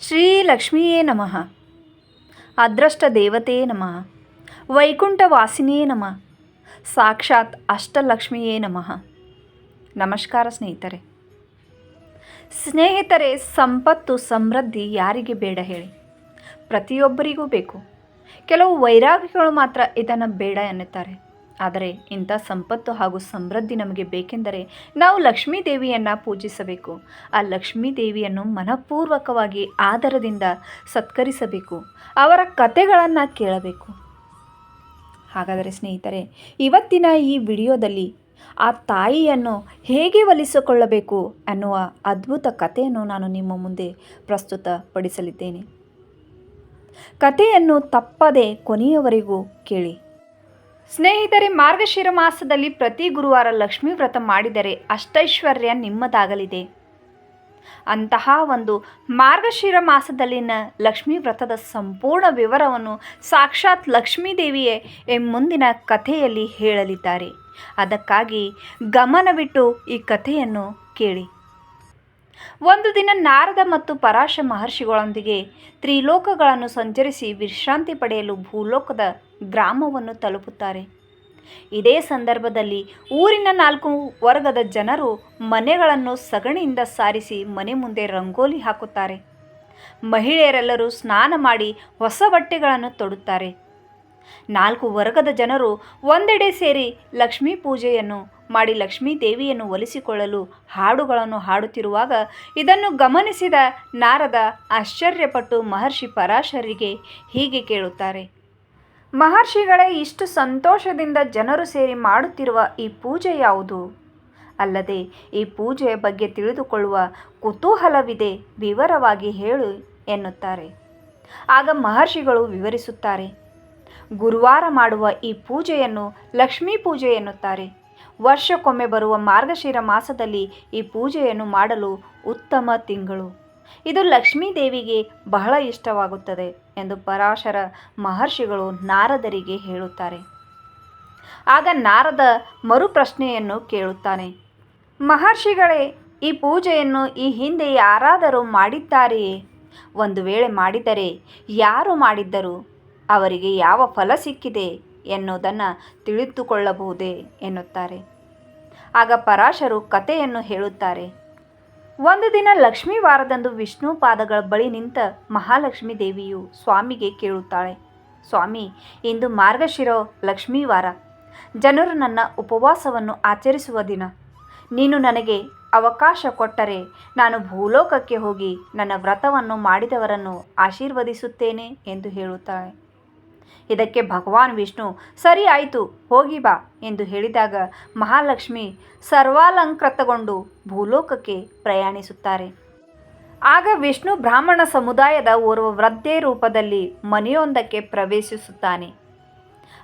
ಶ್ರೀ ಲಕ್ಷ್ಮಿಯೇ ನಮಃ. ಅದೃಷ್ಟ ದೇವತೆಯೇ ನಮಃ. ವೈಕುಂಠ ವಾಸಿನಿಯೇ ನಮಃ. ಸಾಕ್ಷಾತ್ ಅಷ್ಟಲಕ್ಷ್ಮಿಯೇ ನಮಃ. ನಮಸ್ಕಾರ ಸ್ನೇಹಿತರೆ. ಸ್ನೇಹಿತರೆ, ಸಂಪತ್ತು ಸಮೃದ್ಧಿ ಯಾರಿಗೆ ಬೇಡ ಹೇಳಿ? ಪ್ರತಿಯೊಬ್ಬರಿಗೂ ಬೇಕು. ಕೆಲವು ವೈರಾಗಿಗಳು ಮಾತ್ರ ಇದನ್ನು ಬೇಡ ಎನ್ನುತ್ತಾರೆ. ಆದರೆ ಇಂಥ ಸಂಪತ್ತು ಹಾಗೂ ಸಮೃದ್ಧಿ ನಮಗೆ ಬೇಕೆಂದರೆ ನಾವು ಲಕ್ಷ್ಮೀ ದೇವಿಯನ್ನು ಪೂಜಿಸಬೇಕು. ಆ ಲಕ್ಷ್ಮೀ ದೇವಿಯನ್ನು ಮನಪೂರ್ವಕವಾಗಿ ಆದರದಿಂದ ಸತ್ಕರಿಸಬೇಕು. ಅವರ ಕತೆಗಳನ್ನು ಕೇಳಬೇಕು. ಹಾಗಾದರೆ ಸ್ನೇಹಿತರೆ, ಇವತ್ತಿನ ಈ ವಿಡಿಯೋದಲ್ಲಿ ಆ ತಾಯಿಯನ್ನು ಹೇಗೆ ಒಲಿಸಿಕೊಳ್ಳಬೇಕು ಅನ್ನುವ ಅದ್ಭುತ ಕಥೆಯನ್ನು ನಾನು ನಿಮ್ಮ ಮುಂದೆ ಪ್ರಸ್ತುತಪಡಿಸಲಿದ್ದೇನೆ. ಕಥೆಯನ್ನು ತಪ್ಪದೆ ಕೊನೆಯವರೆಗೂ ಕೇಳಿ. ಸ್ನೇಹಿತರೆ, ಮಾರ್ಗಶಿರ ಮಾಸದಲ್ಲಿ ಪ್ರತಿ ಗುರುವಾರ ಲಕ್ಷ್ಮೀ ವ್ರತ ಮಾಡಿದರೆ ಅಷ್ಟೈಶ್ವರ್ಯ ನಿಮ್ಮದಾಗಲಿದೆ. ಅಂತಹ ಒಂದು ಮಾರ್ಗಶಿರ ಮಾಸದಲ್ಲಿನ ಲಕ್ಷ್ಮೀ ವ್ರತದ ಸಂಪೂರ್ಣ ವಿವರವನ್ನು ಸಾಕ್ಷಾತ್ ಲಕ್ಷ್ಮೀದೇವಿಯೇ ಮುಂದಿನ ಕಥೆಯಲ್ಲಿ ಹೇಳಲಿದ್ದಾರೆ. ಅದಕ್ಕಾಗಿ ಗಮನವಿಟ್ಟು ಈ ಕಥೆಯನ್ನು ಕೇಳಿ. ಒಂದು ದಿನ ನಾರದ ಮತ್ತು ಪರಾಶ ಮಹರ್ಷಿಗಳೊಂದಿಗೆ ತ್ರಿಲೋಕಗಳನ್ನು ಸಂಚರಿಸಿ ವಿಶ್ರಾಂತಿ ಪಡೆಯಲು ಭೂಲೋಕದ ಗ್ರಾಮವನ್ನು ತಲುಪುತ್ತಾರೆ. ಇದೇ ಸಂದರ್ಭದಲ್ಲಿ ಊರಿನ ನಾಲ್ಕು ವರ್ಗದ ಜನರು ಮನೆಗಳನ್ನು ಸಗಣಿಯಿಂದ ಸಾರಿಸಿ ಮನೆ ಮುಂದೆ ರಂಗೋಲಿ ಹಾಕುತ್ತಾರೆ. ಮಹಿಳೆಯರೆಲ್ಲರೂ ಸ್ನಾನ ಮಾಡಿ ಹೊಸ ಬಟ್ಟೆಗಳನ್ನು ತೊಡುತ್ತಾರೆ. ನಾಲ್ಕು ವರ್ಗದ ಜನರು ಒಂದೆಡೆ ಸೇರಿ ಲಕ್ಷ್ಮೀ ಪೂಜೆಯನ್ನು ಮಾಡಿ ಲಕ್ಷ್ಮೀ ದೇವಿಯನ್ನು ಒಲಿಸಿಕೊಳ್ಳಲು ಹಾಡುಗಳನ್ನು ಹಾಡುತ್ತಿರುವಾಗ ಇದನ್ನು ಗಮನಿಸಿದ ನಾರದ ಆಶ್ಚರ್ಯಪಟ್ಟು ಮಹರ್ಷಿ ಪರಾಶರಿಗೆ ಹೀಗೆ ಕೇಳುತ್ತಾರೆ. ಮಹರ್ಷಿಗಳೇ, ಇಷ್ಟು ಸಂತೋಷದಿಂದ ಜನರು ಸೇರಿ ಮಾಡುತ್ತಿರುವ ಈ ಪೂಜೆ ಯಾವುದು? ಅಲ್ಲದೆ ಈ ಪೂಜೆಯ ಬಗ್ಗೆ ತಿಳಿದುಕೊಳ್ಳುವ ಕುತೂಹಲವಿದೆ, ವಿವರವಾಗಿ ಹೇಳು ಎನ್ನುತ್ತಾರೆ. ಆಗ ಮಹರ್ಷಿಗಳು ವಿವರಿಸುತ್ತಾರೆ ಗುರುವಾರ ಮಾಡುವ ಈ ಪೂಜೆಯನ್ನು ಲಕ್ಷ್ಮೀ ಪೂಜೆ ಎನ್ನುತ್ತಾರೆ. ವರ್ಷಕ್ಕೊಮ್ಮೆ ಬರುವ ಮಾರ್ಗಶಿರ ಮಾಸದಲ್ಲಿ ಈ ಪೂಜೆಯನ್ನು ಮಾಡಲು ಉತ್ತಮ ತಿಂಗಳು. ಇದು ಲಕ್ಷ್ಮೀ ದೇವಿಗೆ ಬಹಳ ಇಷ್ಟವಾಗುತ್ತದೆ ಎಂದು ಪರಾಶರ ಮಹರ್ಷಿಗಳು ನಾರದರಿಗೆ ಹೇಳುತ್ತಾರೆ. ಆಗ ನಾರದ ಮರುಪ್ರಶ್ನೆಯನ್ನು ಕೇಳುತ್ತಾನೆ. ಮಹರ್ಷಿಗಳೇ, ಈ ಪೂಜೆಯನ್ನು ಈ ಹಿಂದೆ ಯಾರಾದರೂ ಮಾಡಿದ್ದಾರೆಯೇ? ಒಂದು ವೇಳೆ ಮಾಡಿದರೆ ಯಾರು ಮಾಡಿದ್ದರು? ಅವರಿಗೆ ಯಾವ ಫಲ ಸಿಕ್ಕಿದೆ ಎನ್ನುವುದನ್ನು ತಿಳಿದುಕೊಳ್ಳಬಹುದೇ ಎನ್ನುತ್ತಾರೆ. ಆಗ ಪರಾಶರು ಕಥೆಯನ್ನು ಹೇಳುತ್ತಾರೆ, ಒಂದು ದಿನ ಲಕ್ಷ್ಮೀ ವಾರದಂದು ವಿಷ್ಣು ಪಾದಗಳ ಬಳಿ ನಿಂತ ಮಹಾಲಕ್ಷ್ಮೀ ದೇವಿಯು ಸ್ವಾಮಿಗೆ ಕೇಳುತ್ತಾಳೆ, ಸ್ವಾಮಿ, ಇಂದು ಮಾರ್ಗಶಿರೋ ಲಕ್ಷ್ಮೀ ವಾರ. ಜನರು ನನ್ನ ಉಪವಾಸವನ್ನು ಆಚರಿಸುವ ದಿನ. ನೀನು ನನಗೆ ಅವಕಾಶ ಕೊಟ್ಟರೆ ನಾನು ಭೂಲೋಕಕ್ಕೆ ಹೋಗಿ ನನ್ನ ವ್ರತವನ್ನು ಮಾಡಿದವರನ್ನು ಆಶೀರ್ವದಿಸುತ್ತೇನೆ ಎಂದು ಹೇಳುತ್ತಾಳೆ. ಇದಕ್ಕೆ ಭಗವಾನ್ ವಿಷ್ಣು ಸರಿ ಆಯಿತು ಹೋಗಿ ಬಾ ಎಂದು ಹೇಳಿದಾಗ ಮಹಾಲಕ್ಷ್ಮಿ ಸರ್ವಾಲಂಕೃತಗೊಂಡು ಭೂಲೋಕಕ್ಕೆ ಪ್ರಯಾಣಿಸುತ್ತಾರೆ. ಆಗ ವಿಷ್ಣು ಬ್ರಾಹ್ಮಣ ಸಮುದಾಯದ ಓರ್ವ ವೃದ್ಧೆ ರೂಪದಲ್ಲಿ ಮನೆಯೊಂದಕ್ಕೆ ಪ್ರವೇಶಿಸುತ್ತಾನೆ.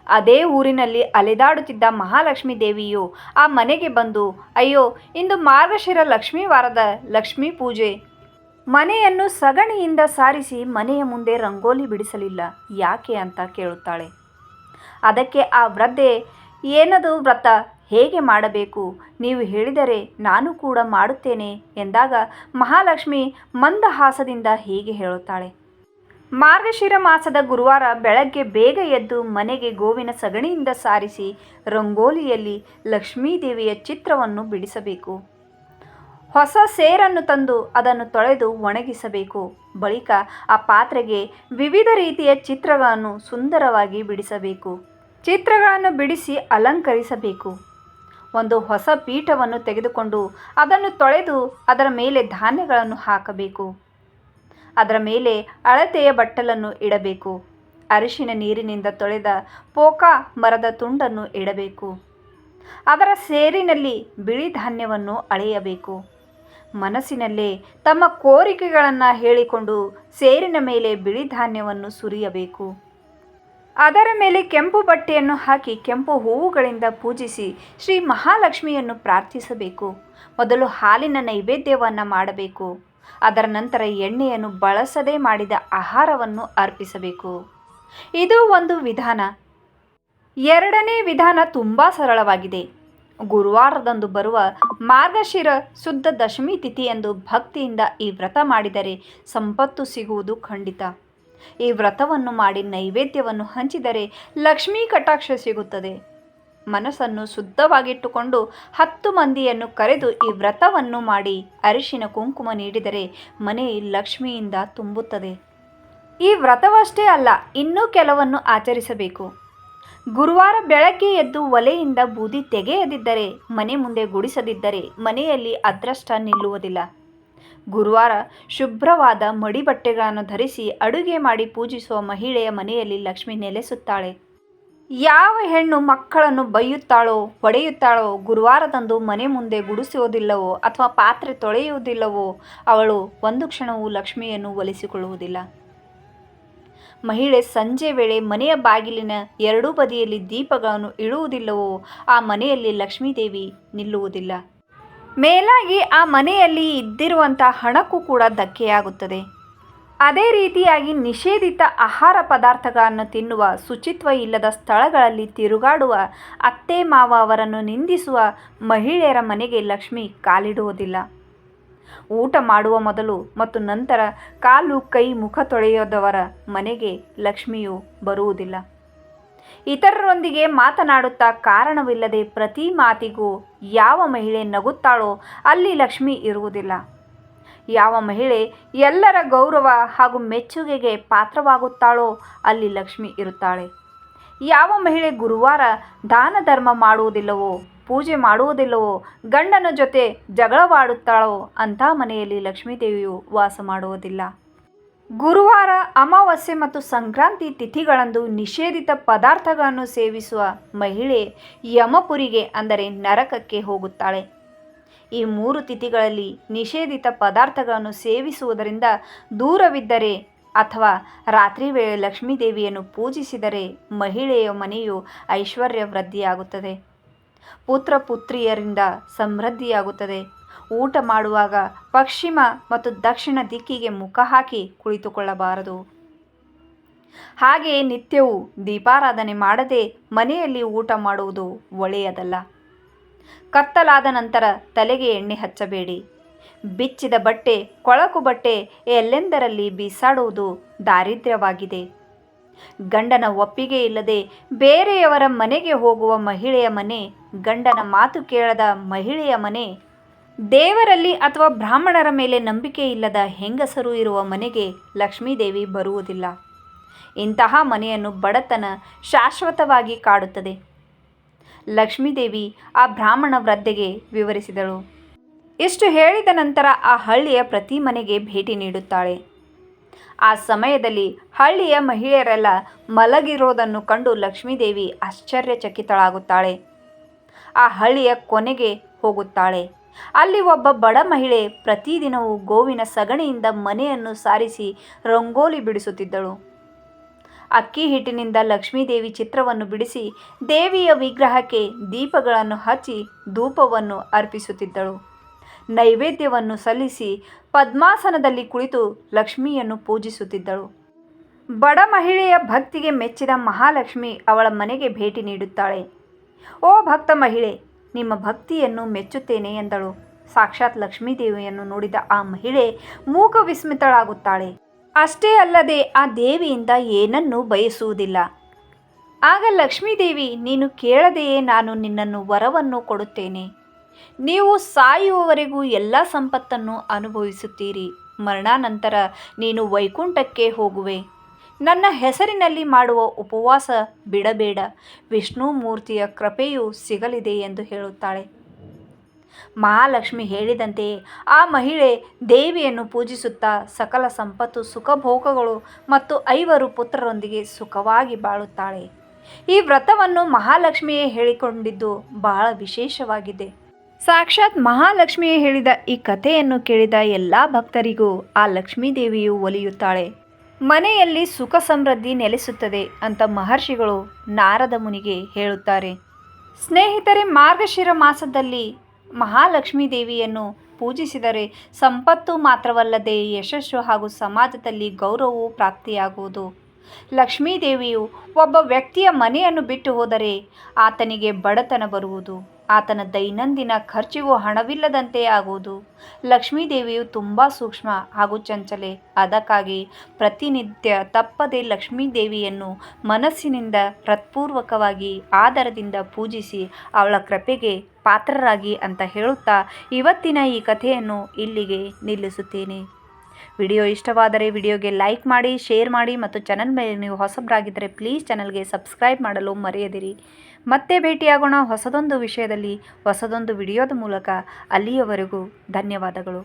ಅದೇ ಊರಿನಲ್ಲಿ ಅಲೆದಾಡುತ್ತಿದ್ದ ಮಹಾಲಕ್ಷ್ಮೀ ದೇವಿಯು ಆ ಮನೆಗೆ ಬಂದು, ಅಯ್ಯೋ, ಇಂದು ಮಾರ್ಗಶಿರ ಲಕ್ಷ್ಮೀ ವಾರದ ಲಕ್ಷ್ಮೀ ಪೂಜೆ ಮನೆಯನ್ನು ಸಗಣಿಯಿಂದ ಸಾರಿಸಿ ಮನೆಯ ಮುಂದೆ ರಂಗೋಲಿ ಬಿಡಿಸಲಿಲ್ಲ. ಯಾಕೆ ಅಂತ ಕೇಳುತ್ತಾಳೆ. ಅದಕ್ಕೆ ಆ ವೃದ್ಧೆ, ಏನದು ವ್ರತ ಹೇಗೆ ಮಾಡಬೇಕು? ನೀವು ಹೇಳಿದರೆ ನಾನು ಕೂಡ ಮಾಡುತ್ತೇನೆ ಎಂದಾಗ ಮಹಾಲಕ್ಷ್ಮಿ ಮಂದಹಾಸದಿಂದ ಹೀಗೆ ಹೇಳುತ್ತಾಳೆ. ಮಾರ್ಗಶಿರ ಮಾಸದ ಗುರುವಾರ ಬೆಳಗ್ಗೆ ಬೇಗ ಎದ್ದು ಮನೆಗೆ ಗೋವಿನ ಸಗಣಿಯಿಂದ ಸಾರಿಸಿ ರಂಗೋಲಿಯಲ್ಲಿ ಲಕ್ಷ್ಮೀದೇವಿಯ ಚಿತ್ರವನ್ನು ಬಿಡಿಸಬೇಕು. ಹೊಸ ಸೇರನ್ನು ತಂದು ಅದನ್ನು ತೊಳೆದು ಒಣಗಿಸಬೇಕು. ಬಳಿಕ ಆ ಪಾತ್ರೆಗೆ ವಿವಿಧ ರೀತಿಯ ಚಿತ್ರಗಳನ್ನು ಸುಂದರವಾಗಿ ಬಿಡಿಸಬೇಕು. ಚಿತ್ರಗಳನ್ನು ಬಿಡಿಸಿ ಅಲಂಕರಿಸಬೇಕು. ಒಂದು ಹೊಸ ಪೀಠವನ್ನು ತೆಗೆದುಕೊಂಡು ಅದನ್ನು ತೊಳೆದು ಅದರ ಮೇಲೆ ಧಾನ್ಯಗಳನ್ನು ಹಾಕಬೇಕು. ಅದರ ಮೇಲೆ ಅಳತೆಯ ಬಟ್ಟಲನ್ನು ಇಡಬೇಕು. ಅರಿಶಿನ ನೀರಿನಿಂದ ತೊಳೆದ ಪೋಕಾ ಮರದ ತುಂಡನ್ನು ಇಡಬೇಕು. ಅದರ ಸೇರಿನಲ್ಲಿ ಬಿಳಿ ಧಾನ್ಯವನ್ನು ಅಳೆಯಬೇಕು. ಮನಸ್ಸಿನಲ್ಲೇ ತಮ್ಮ ಕೋರಿಕೆಗಳನ್ನು ಹೇಳಿಕೊಂಡು ಸೇರಿನ ಮೇಲೆ ಬಿಳಿ ಧಾನ್ಯವನ್ನು ಸುರಿಯಬೇಕು. ಅದರ ಮೇಲೆ ಕೆಂಪು ಬಟ್ಟೆಯನ್ನು ಹಾಕಿ ಕೆಂಪು ಹೂವುಗಳಿಂದ ಪೂಜಿಸಿ ಶ್ರೀ ಮಹಾಲಕ್ಷ್ಮಿಯನ್ನು ಪ್ರಾರ್ಥಿಸಬೇಕು. ಮೊದಲು ಹಾಲಿನ ನೈವೇದ್ಯವನ್ನು ಮಾಡಬೇಕು. ಅದರ ನಂತರ ಎಣ್ಣೆಯನ್ನು ಬಳಸದೆ ಮಾಡಿದ ಆಹಾರವನ್ನು ಅರ್ಪಿಸಬೇಕು. ಇದು ಒಂದು ವಿಧಾನ. ಎರಡನೇ ವಿಧಾನ ತುಂಬ ಸರಳವಾಗಿದೆ. ಗುರುವಾರದಂದು ಬರುವ ಮಾರ್ಗಶಿರ ಶುದ್ಧ ದಶಮಿ ತಿಥಿಯಂದು ಭಕ್ತಿಯಿಂದ ಈ ವ್ರತ ಮಾಡಿದರೆ ಸಂಪತ್ತು ಸಿಗುವುದು ಖಂಡಿತ. ಈ ವ್ರತವನ್ನು ಮಾಡಿ ನೈವೇದ್ಯವನ್ನು ಹಂಚಿದರೆ ಲಕ್ಷ್ಮೀ ಕಟಾಕ್ಷ ಸಿಗುತ್ತದೆ. ಮನಸ್ಸನ್ನು ಶುದ್ಧವಾಗಿಟ್ಟುಕೊಂಡು ಹತ್ತು ಮಂದಿಯನ್ನು ಕರೆದು ಈ ವ್ರತವನ್ನು ಮಾಡಿ ಅರಿಶಿನ ಕುಂಕುಮ ನೀಡಿದರೆ ಮನೆ ಲಕ್ಷ್ಮಿಯಿಂದ ತುಂಬುತ್ತದೆ. ಈ ವ್ರತವಷ್ಟೇ ಅಲ್ಲ, ಇನ್ನೂ ಕೆಲವನ್ನು ಆಚರಿಸಬೇಕು. ಗುರುವಾರ ಬೆಳಗ್ಗೆ ಎದ್ದು ಒಲೆಯಿಂದ ಬೂದಿ ತೆಗೆಯದಿದ್ದರೆ, ಮನೆ ಮುಂದೆ ಗುಡಿಸದಿದ್ದರೆ ಮನೆಯಲ್ಲಿ ಅದೃಷ್ಟ ನಿಲ್ಲುವುದಿಲ್ಲ. ಗುರುವಾರ ಶುಭ್ರವಾದ ಮಡಿ ಬಟ್ಟೆಗಳನ್ನು ಧರಿಸಿ ಅಡುಗೆ ಮಾಡಿ ಪೂಜಿಸುವ ಮಹಿಳೆಯ ಮನೆಯಲ್ಲಿ ಲಕ್ಷ್ಮಿ ನೆಲೆಸುತ್ತಾಳೆ. ಯಾವ ಹೆಣ್ಣು ಮಕ್ಕಳನ್ನು ಬೈಯುತ್ತಾಳೋ, ಹೊಡೆಯುತ್ತಾಳೋ, ಗುರುವಾರದಂದು ಮನೆ ಮುಂದೆ ಗುಡಿಸುವುದಿಲ್ಲವೋ ಅಥವಾ ಪಾತ್ರೆ ತೊಳೆಯುವುದಿಲ್ಲವೋ, ಅವಳು ಒಂದು ಕ್ಷಣವೂ ಲಕ್ಷ್ಮಿಯನ್ನು ಒಲಿಸಿಕೊಳ್ಳುವುದಿಲ್ಲ. ಮಹಿಳೆ ಸಂಜೆ ವೇಳೆ ಮನೆಯ ಬಾಗಿಲಿನ ಎರಡೂ ಬದಿಯಲ್ಲಿ ದೀಪಗಳನ್ನು ಇಡುವುದಿಲ್ಲವೋ, ಆ ಮನೆಯಲ್ಲಿ ಲಕ್ಷ್ಮೀದೇವಿ ನಿಲ್ಲುವುದಿಲ್ಲ. ಮೇಲಾಗಿ ಆ ಮನೆಯಲ್ಲಿ ಇದ್ದಿರುವಂಥ ಹಣಕ್ಕೂ ಕೂಡ ಧಕ್ಕೆಯಾಗುತ್ತದೆ. ಅದೇ ರೀತಿಯಾಗಿ ನಿಷೇಧಿತ ಆಹಾರ ಪದಾರ್ಥಗಳನ್ನು ತಿನ್ನುವ ಶುಚಿತ್ವ ಇಲ್ಲದ ಸ್ಥಳಗಳಲ್ಲಿ ತಿರುಗಾಡುವ ಅತ್ತೆ ಮಾವ ಅವರನ್ನು ನಿಂದಿಸುವ ಮಹಿಳೆಯರ ಮನೆಗೆ ಲಕ್ಷ್ಮಿ ಕಾಲಿಡುವುದಿಲ್ಲ. ಊಟ ಮಾಡುವ ಮೊದಲು ಮತ್ತು ನಂತರ ಕಾಲು ಕೈ ಮುಖ ತೊಳೆಯದವರ ಮನೆಗೆ ಲಕ್ಷ್ಮಿಯು ಬರುವುದಿಲ್ಲ. ಇತರರೊಂದಿಗೆ ಮಾತನಾಡುತ್ತಾ ಕಾರಣವಿಲ್ಲದೆ ಪ್ರತಿ ಮಾತಿಗೂ ಯಾವ ಮಹಿಳೆ ನಗುತ್ತಾಳೋ ಅಲ್ಲಿ ಲಕ್ಷ್ಮಿ ಇರುವುದಿಲ್ಲ. ಯಾವ ಮಹಿಳೆ ಎಲ್ಲರ ಗೌರವ ಹಾಗೂ ಮೆಚ್ಚುಗೆಗೆ ಪಾತ್ರವಾಗುತ್ತಾಳೋ ಅಲ್ಲಿ ಲಕ್ಷ್ಮಿ ಇರುತ್ತಾಳೆ. ಯಾವ ಮಹಿಳೆ ಗುರುವಾರ ದಾನ ಧರ್ಮ ಮಾಡುವುದಿಲ್ಲವೋ ಪೂಜೆ ಮಾಡುವುದಿಲ್ಲವೋ? ಗಂಡನ ಜೊತೆ ಜಗಳವಾಡುತ್ತಾಳೋ? ಅಂಥ ಮನೆಯಲ್ಲಿ ಲಕ್ಷ್ಮೀದೇವಿಯು ವಾಸ ಮಾಡುವುದಿಲ್ಲ. ಗುರುವಾರ ಅಮಾವಾಸ್ಯೆ ಮತ್ತು ಸಂಕ್ರಾಂತಿ ತಿಥಿಗಳಂದು ನಿಷೇಧಿತ ಪದಾರ್ಥಗಳನ್ನು ಸೇವಿಸುವ ಮಹಿಳೆ ಯಮಪುರಿಗೆ, ಅಂದರೆ ನರಕಕ್ಕೆ ಹೋಗುತ್ತಾಳೆ. ಈ ಮೂರು ತಿಥಿಗಳಲ್ಲಿ ನಿಷೇಧಿತ ಪದಾರ್ಥಗಳನ್ನು ಸೇವಿಸುವುದರಿಂದ ದೂರವಿದ್ದರೆ ಅಥವಾ ರಾತ್ರಿ ವೇಳೆ ಲಕ್ಷ್ಮೀದೇವಿಯನ್ನು ಪೂಜಿಸಿದರೆ ಮಹಿಳೆಯ ಮನೆಯು ಐಶ್ವರ್ಯ ವೃದ್ಧಿಯಾಗುತ್ತದೆ ಪುತ್ರ ಪುತ್ರಿಯರಿಂದ ಸಮೃದ್ಧಿಯಾಗುತ್ತದೆ. ಊಟ ಮಾಡುವಾಗ ಪಶ್ಚಿಮ ಮತ್ತು ದಕ್ಷಿಣ ದಿಕ್ಕಿಗೆ ಮುಖ ಹಾಕಿ ಕುಳಿತುಕೊಳ್ಳಬಾರದು. ಹಾಗೆಯೇ ನಿತ್ಯವೂ ದೀಪಾರಾಧನೆ ಮಾಡದೆ ಮನೆಯಲ್ಲಿ ಊಟ ಮಾಡುವುದು ಒಳ್ಳೆಯದಲ್ಲ. ಕತ್ತಲಾದ ನಂತರ ತಲೆಗೆ ಎಣ್ಣೆ ಹಚ್ಚಬೇಡಿ. ಬಿಚ್ಚಿದ ಬಟ್ಟೆ, ಕೊಳಕು ಬಟ್ಟೆ ಎಲ್ಲೆಂದರಲ್ಲಿ ಬೀಸಾಡುವುದು ದಾರಿದ್ರ್ಯವಾಗಿದೆ. ಗಂಡನ ಒಪ್ಪಿಗೆ ಇಲ್ಲದೆ ಬೇರೆಯವರ ಮನೆಗೆ ಹೋಗುವ ಮಹಿಳೆಯ ಮನೆ, ಗಂಡನ ಮಾತು ಕೇಳದ ಮಹಿಳೆಯ ಮನೆ. ದೇವರಲ್ಲಿ ಅಥವಾ ಬ್ರಾಹ್ಮಣರ ಮೇಲೆ ನಂಬಿಕೆ ಇಲ್ಲದ ಹೆಂಗಸರು ಇರುವ ಮನೆಗೆ ಲಕ್ಷ್ಮೀದೇವಿ ಬರುವುದಿಲ್ಲ. ಇಂತಹ ಮನೆಯನ್ನು ಬಡತನ ಶಾಶ್ವತವಾಗಿ ಕಾಡುತ್ತದೆ. ಲಕ್ಷ್ಮೀದೇವಿ ಆ ಬ್ರಾಹ್ಮಣ ವೃದ್ಧೆಗೆ ವಿವರಿಸಿದಳು. ಇಷ್ಟು ಹೇಳಿದ ನಂತರ ಆ ಹಳ್ಳಿಯ ಪ್ರತಿ ಮನೆಗೆ ಭೇಟಿ ನೀಡುತ್ತಾಳೆ. ಆ ಸಮಯದಲ್ಲಿ ಹಳ್ಳಿಯ ಮಹಿಳೆಯರೆಲ್ಲ ಮಲಗಿರೋದನ್ನು ಕಂಡು ಲಕ್ಷ್ಮೀದೇವಿ ಆಶ್ಚರ್ಯಚಕಿತಳಾಗುತ್ತಾಳೆ. ಆ ಹಳ್ಳಿಯ ಕೊನೆಗೆ ಹೋಗುತ್ತಾಳೆ. ಅಲ್ಲಿ ಒಬ್ಬ ಬಡ ಮಹಿಳೆ ಪ್ರತಿದಿನವೂ ಗೋವಿನ ಸಗಣಿಯಿಂದ ಮನೆಯನ್ನು ಸಾರಿಸಿ ರಂಗೋಲಿ ಬಿಡಿಸುತ್ತಿದ್ದಳು. ಅಕ್ಕಿ ಹಿಟ್ಟಿನಿಂದ ಲಕ್ಷ್ಮೀದೇವಿ ಚಿತ್ರವನ್ನು ಬಿಡಿಸಿ ದೇವಿಯ ವಿಗ್ರಹಕ್ಕೆ ದೀಪಗಳನ್ನು ಹಚ್ಚಿ ಧೂಪವನ್ನು ಅರ್ಪಿಸುತ್ತಿದ್ದಳು. ನೈವೇದ್ಯವನ್ನು ಸಲ್ಲಿಸಿ ಪದ್ಮಾಸನದಲ್ಲಿ ಕುಳಿತು ಲಕ್ಷ್ಮಿಯನ್ನು ಪೂಜಿಸುತ್ತಿದ್ದಳು. ಬಡ ಮಹಿಳೆಯ ಭಕ್ತಿಗೆ ಮೆಚ್ಚಿದ ಮಹಾಲಕ್ಷ್ಮಿ ಅವಳ ಮನೆಗೆ ಭೇಟಿ ನೀಡುತ್ತಾಳೆ. ಓ ಭಕ್ತ ಮಹಿಳೆ, ನಿಮ್ಮ ಭಕ್ತಿಯನ್ನು ಮೆಚ್ಚುತ್ತೇನೆ ಎಂದಳು. ಸಾಕ್ಷಾತ್ ಲಕ್ಷ್ಮೀದೇವಿಯನ್ನು ನೋಡಿದ ಆ ಮಹಿಳೆ ಮೂಕ ವಿಸ್ಮಿತಳಾಗುತ್ತಾಳೆ. ಅಷ್ಟೇ ಅಲ್ಲದೆ ಆ ದೇವಿಯಿಂದ ಏನನ್ನೂ ಬಯಸುವುದಿಲ್ಲ. ಆಗ ಲಕ್ಷ್ಮೀದೇವಿ, ನೀನು ಕೇಳದೆಯೇ ನಾನು ನಿನ್ನನ್ನು ವರವನ್ನು ಕೊಡುತ್ತೇನೆ. ನೀವು ಸಾಯುವವರೆಗೂ ಎಲ್ಲ ಸಂಪತ್ತನ್ನು ಅನುಭವಿಸುತ್ತೀರಿ. ಮರಣಾನಂತರ ನೀನು ವೈಕುಂಠಕ್ಕೆ ಹೋಗುವೆ. ನನ್ನ ಹೆಸರಿನಲ್ಲಿ ಮಾಡುವ ಉಪವಾಸ ಬಿಡಬೇಡ. ವಿಷ್ಣು ಮೂರ್ತಿಯ ಕೃಪೆಯು ಸಿಗಲಿದೆ ಎಂದು ಹೇಳುತ್ತಾಳೆ. ಮಹಾಲಕ್ಷ್ಮಿ ಹೇಳಿದಂತೆಯೇ ಆ ಮಹಿಳೆ ದೇವಿಯನ್ನು ಪೂಜಿಸುತ್ತಾ ಸಕಲ ಸಂಪತ್ತು ಸುಖಭೋಗಗಳು ಮತ್ತು ಐವರು ಪುತ್ರರೊಂದಿಗೆ ಸುಖವಾಗಿ ಬಾಳುತ್ತಾಳೆ. ಈ ವ್ರತವನ್ನು ಮಹಾಲಕ್ಷ್ಮಿಯೇ ಹೇಳಿಕೊಂಡಿದ್ದು ಬಹಳ ವಿಶೇಷವಾಗಿದೆ. ಸಾಕ್ಷಾತ್ ಮಹಾಲಕ್ಷ್ಮಿಯೇ ಹೇಳಿದ ಈ ಕಥೆಯನ್ನು ಕೇಳಿದ ಎಲ್ಲ ಭಕ್ತರಿಗೂ ಆ ಲಕ್ಷ್ಮೀದೇವಿಯು ಒಲಿಯುತ್ತಾಳೆ. ಮನೆಯಲ್ಲಿ ಸುಖ ಸಮೃದ್ಧಿ ನೆಲೆಸುತ್ತದೆ ಅಂತ ಮಹರ್ಷಿಗಳು ನಾರದ ಮುನಿಗೆ ಹೇಳುತ್ತಾರೆ. ಸ್ನೇಹಿತರೆ, ಮಾರ್ಗಶಿರ ಮಾಸದಲ್ಲಿ ಮಹಾಲಕ್ಷ್ಮೀ ದೇವಿಯನ್ನು ಪೂಜಿಸಿದರೆ ಸಂಪತ್ತು ಮಾತ್ರವಲ್ಲದೆ ಯಶಸ್ಸು ಹಾಗೂ ಸಮಾಜದಲ್ಲಿ ಗೌರವವು ಪ್ರಾಪ್ತಿಯಾಗುವುದು. ಲಕ್ಷ್ಮೀ ದೇವಿಯು ಒಬ್ಬ ವ್ಯಕ್ತಿಯ ಮನೆಯನ್ನು ಬಿಟ್ಟು ಹೋದರೆ ಆತನಿಗೆ ಬಡತನ ಬರುವುದು. ಆತನ ದೈನಂದಿನ ಖರ್ಚಿಗೂ ಹಣವಿಲ್ಲದಂತೆ ಆಗುವುದು. ಲಕ್ಷ್ಮೀದೇವಿಯು ತುಂಬ ಸೂಕ್ಷ್ಮ ಹಾಗೂ ಚಂಚಲೆ. ಅದಕ್ಕಾಗಿ ಪ್ರತಿನಿತ್ಯ ತಪ್ಪದೆ ಲಕ್ಷ್ಮೀದೇವಿಯನ್ನು ಮನಸ್ಸಿನಿಂದ ಹೃತ್ಪೂರ್ವಕವಾಗಿ ಆದರದಿಂದ ಪೂಜಿಸಿ ಅವಳ ಕೃಪೆಗೆ ಪಾತ್ರರಾಗಿ ಅಂತ ಹೇಳುತ್ತಾ ಇವತ್ತಿನ ಈ ಕಥೆಯನ್ನು ಇಲ್ಲಿಗೆ ನಿಲ್ಲಿಸುತ್ತೇನೆ. ವಿಡಿಯೋ ಇಷ್ಟವಾದರೆ ವಿಡಿಯೋಗೆ ಲೈಕ್ ಮಾಡಿ, ಶೇರ್ ಮಾಡಿ ಮತ್ತು ಚಾನಲ್ ಮೇಲೆ ನೀವು ಹೊಸಬರಾಗಿದ್ದರೆ ಪ್ಲೀಸ್ ಚಾನಲ್ಗೆ ಸಬ್ಸ್ಕ್ರೈಬ್ ಮಾಡಲು ಮರೆಯದಿರಿ. ಮತ್ತೆ ಭೇಟಿಯಾಗೋಣ ಹೊಸದೊಂದು ವಿಷಯದಲ್ಲಿ, ಹೊಸದೊಂದು ವಿಡಿಯೋದ ಮೂಲಕ. ಅಲ್ಲಿಯವರೆಗೂ ಧನ್ಯವಾದಗಳು.